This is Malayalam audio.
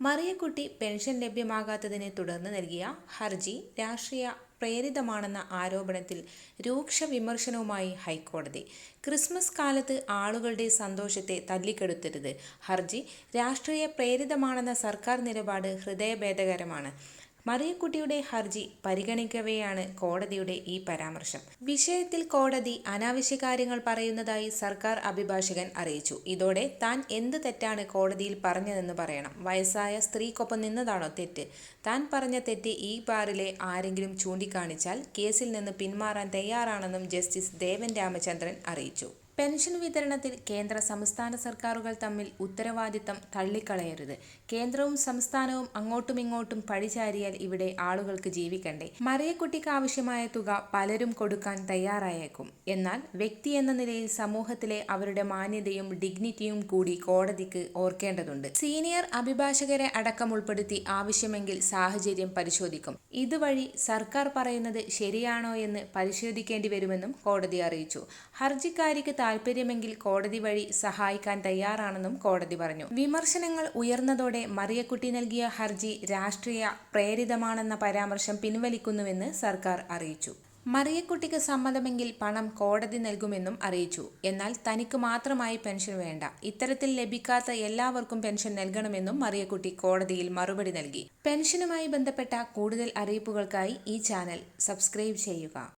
മറിയക്കുട്ടി പെൻഷൻ ലഭ്യമാകാത്തതിനെ തുടർന്ന് നൽകിയ ഹർജി രാഷ്ട്രീയ പ്രേരിതമാണെന്ന ആരോപണത്തിൽ രൂക്ഷ വിമർശനവുമായി ഹൈക്കോടതി. ക്രിസ്മസ് കാലത്ത് ആളുകളുടെ സന്തോഷത്തെ തല്ലിക്കെടുത്തരുത്. ഹർജി രാഷ്ട്രീയ പ്രേരിതമാണെന്ന സർക്കാർ നിലപാട് ഹൃദയഭേദകരമാണ്. മറിയക്കുട്ടിയുടെ ഹർജി പരിഗണിക്കവെയാണ് കോടതിയുടെ ഈ പരാമർശം. വിഷയത്തിൽ കോടതി അനാവശ്യ കാര്യങ്ങൾ പറയുന്നതായി സർക്കാർ അഭിഭാഷകൻ അറിയിച്ചു. ഇതോടെ താൻ എന്ത് തെറ്റാണ് കോടതിയിൽ പറഞ്ഞതെന്ന് പറയണം. വയസ്സായ സ്ത്രീക്കൊപ്പം നിന്നതാണോ തെറ്റ്? താൻ പറഞ്ഞ തെറ്റ് ഈ ബാറിലെ ആരെങ്കിലും ചൂണ്ടിക്കാണിച്ചാൽ കേസിൽ നിന്ന് പിന്മാറാൻ തയ്യാറാണെന്നും ജസ്റ്റിസ് ദേവൻ രാമചന്ദ്രൻ അറിയിച്ചു. പെൻഷൻ വിതരണത്തിൽ കേന്ദ്ര സംസ്ഥാന സർക്കാരുകൾ തമ്മിൽ ഉത്തരവാദിത്തം തള്ളിക്കളയരുത്. കേന്ദ്രവും സംസ്ഥാനവും അങ്ങോട്ടും ഇങ്ങോട്ടും പഴിചാരിയാൽ ഇവിടെ ആളുകൾക്ക് ജീവിക്കണ്ടേ. മറിയക്കുട്ടിക്ക് ആവശ്യമായ തുക പലരും കൊടുക്കാൻ തയ്യാറായേക്കും. എന്നാൽ വ്യക്തി എന്ന നിലയിൽ സമൂഹത്തിലെ അവരുടെ മാന്യതയും ഡിഗ്നിറ്റിയും കൂടി കോടതിക്ക് ഓർക്കേണ്ടതുണ്ട്. സീനിയർ അഭിഭാഷകരെ അടക്കം ഉൾപ്പെടുത്തി ആവശ്യമെങ്കിൽ സാഹചര്യം പരിശോധിക്കും. ഇതുവഴി സർക്കാർ പറയുന്നത് ശരിയാണോ എന്ന് പരിശോധിക്കേണ്ടി വരുമെന്നും കോടതി അറിയിച്ചു. ഹർജിക്കാരിക്ക് താൽപ്പര്യമെങ്കിൽ കോടതി വഴി സഹായിക്കാൻ തയ്യാറാണെന്നും കോടതി പറഞ്ഞു. വിമർശനങ്ങൾ ഉയർന്നതോടെ മറിയക്കുട്ടി നൽകിയ ഹർജി രാഷ്ട്രീയ പ്രേരിതമാണെന്ന പരാമർശം പിൻവലിക്കുന്നുവെന്ന് സർക്കാർ അറിയിച്ചു. മറിയക്കുട്ടിക്ക് സമ്മതമെങ്കിൽ പണം കോടതി നൽകുമെന്നും അറിയിച്ചു. എന്നാൽ തനിക്ക് മാത്രമായി പെൻഷൻ വേണ്ട. ഇത്തരത്തിൽ ലഭിക്കാത്ത എല്ലാവർക്കും പെൻഷൻ നൽകണമെന്നും മറിയക്കുട്ടി കോടതിയിൽ മറുപടി നൽകി. പെൻഷനുമായി ബന്ധപ്പെട്ട കൂടുതൽ അറിയിപ്പുകൾക്കായി ഈ ചാനൽ സബ്സ്ക്രൈബ് ചെയ്യുക.